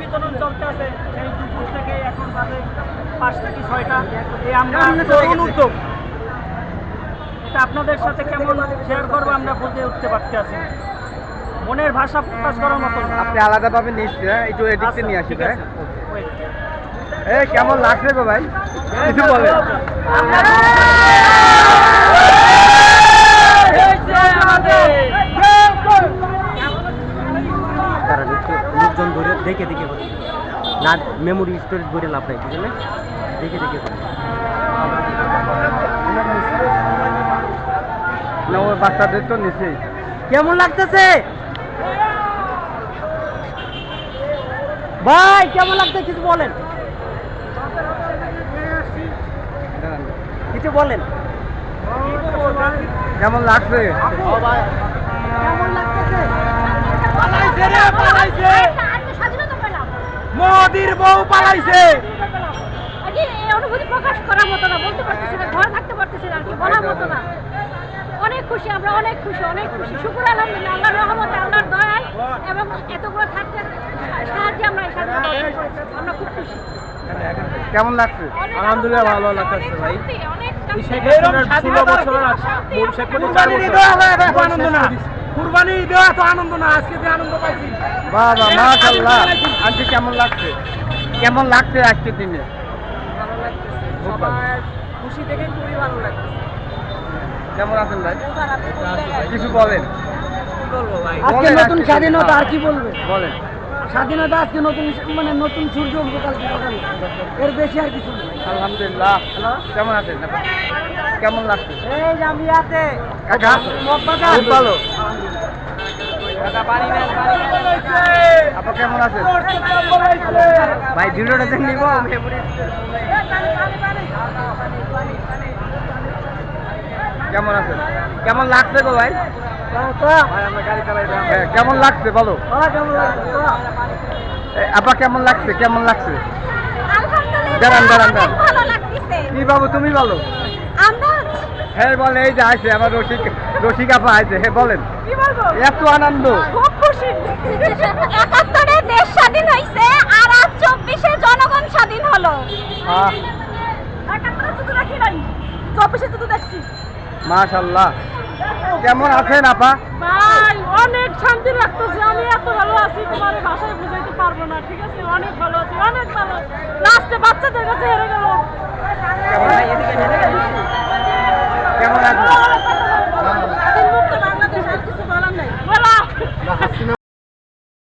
বিতরণ চলতে আছে সেই দুপুর থেকে এখন বাজে পাঁচটা কি ছয়টা। এই আমরা তরুণ উদ্যোগ। এটা আপনাদের সাথে কেমন শেয়ার করব আমরা বুঝে উঠতে পারতে আছি। মনের ভাষা প্রকাশ করার মতো। আপনি আলাদাভাবে নিচ্ছেন হ্যাঁ? একটু এদিকতে আচ্ছা, নিয়ে আসি ঠিক ভাই। এই কেমন লাগছে গো ভাই? কিছু বলে দেখে দেখে করে না মেমোরি স্টোরেজ ধরে লাভ নাই বুঝলেন দেখে দেখে করে না ওর বাচ্চাদের তো নিচেই। কেমন লাগতেছে? ভাই কেমন লাগছে কিছু বলেন? কিছু বলেন। কেমন লাগছে? কেমন লাগতেছে? মোদির বউ পালাইছে। অনুভূতি প্রকাশ করার মতো না বলতে পারতেছি না ঘর থাকতে পারতেছি না আর কি বলার মতো না। অনেক খুশি আমরা অনেক খুশি অনেক খুশি। শুকুর আলহামদুলিল্লাহ আল্লাহর রহমতে আল্লাহর দয়ায় এবং এতগুলো থাকতে সাহায্যে আমরা এই স্বাধীনতা আমরা খুব খুশি। কেমন লাগছে? আলহামদুলিল্লাহ ভালো অনেক লাগতেছে ভাই। অনেক শান্তি। আনন্দ না। কুরবানি দেওয়া এত আনন্দ না আজকে যে আনন্দ পাইছি। বাবা মাশাআল্লাহ। আজকে কেমন লাগছে? কেমন লাগছে আজকের দিনে? ভালো। খুশি থেকে খুবই ভালো লাগছে কেমন আছেন ভাই? কিছু বলেন। কি বলব ভাই? আজকে। স্বাধীনতা আর কি বলবে? বলেন। স্বাধীনতা আজকে নতুন মানে নতুন সূর্য উঠবে কালকে সকালে। এর বেশি আর কিছু আলহামদুলিল্লাহ। কেমন আছেন? কেমন লাগছে? এই যে আমি কাকা? ভালো। আপা কেমন আছেন? ভাই ভিডিওটা দেখে নিব। কেমন আছেন কেমন লাগছে গো ভাই? হ্যাঁ, কেমন লাগছে বলো? আপা কেমন লাগছে? কেমন লাগছে? আলহামদুলিল্লাহ দাঁড়ান, দাঁড়ান, দাঁড়ান। কি বাবু তুমি বলো? হ্যাঁ বলে এই যে আছে আমার রসিক রসিক আপা আছে হ্যাঁ বলেন। এত আনন্দ। খুব খুশি। একাত্তরে দেশ স্বাধীন হয়েছে আর আজ চব্বিশে জনগণ স্বাধীন হলো। একাত্তরে শুধু রাখি নাই চব্বিশে শুধু দেখছি। মাশাল্লাহ কেমন আছেন আপা? ভাই, অনেক শান্তি লাগতেছে। আমি এত ভালো আছি, তোমার ভাষায় বুঝাইতে পারব না, ঠিক আছে? অনেক ভালো আছি, অনেক ভালো। লাস্টে বাচ্চাদের কাছে হেরে গেল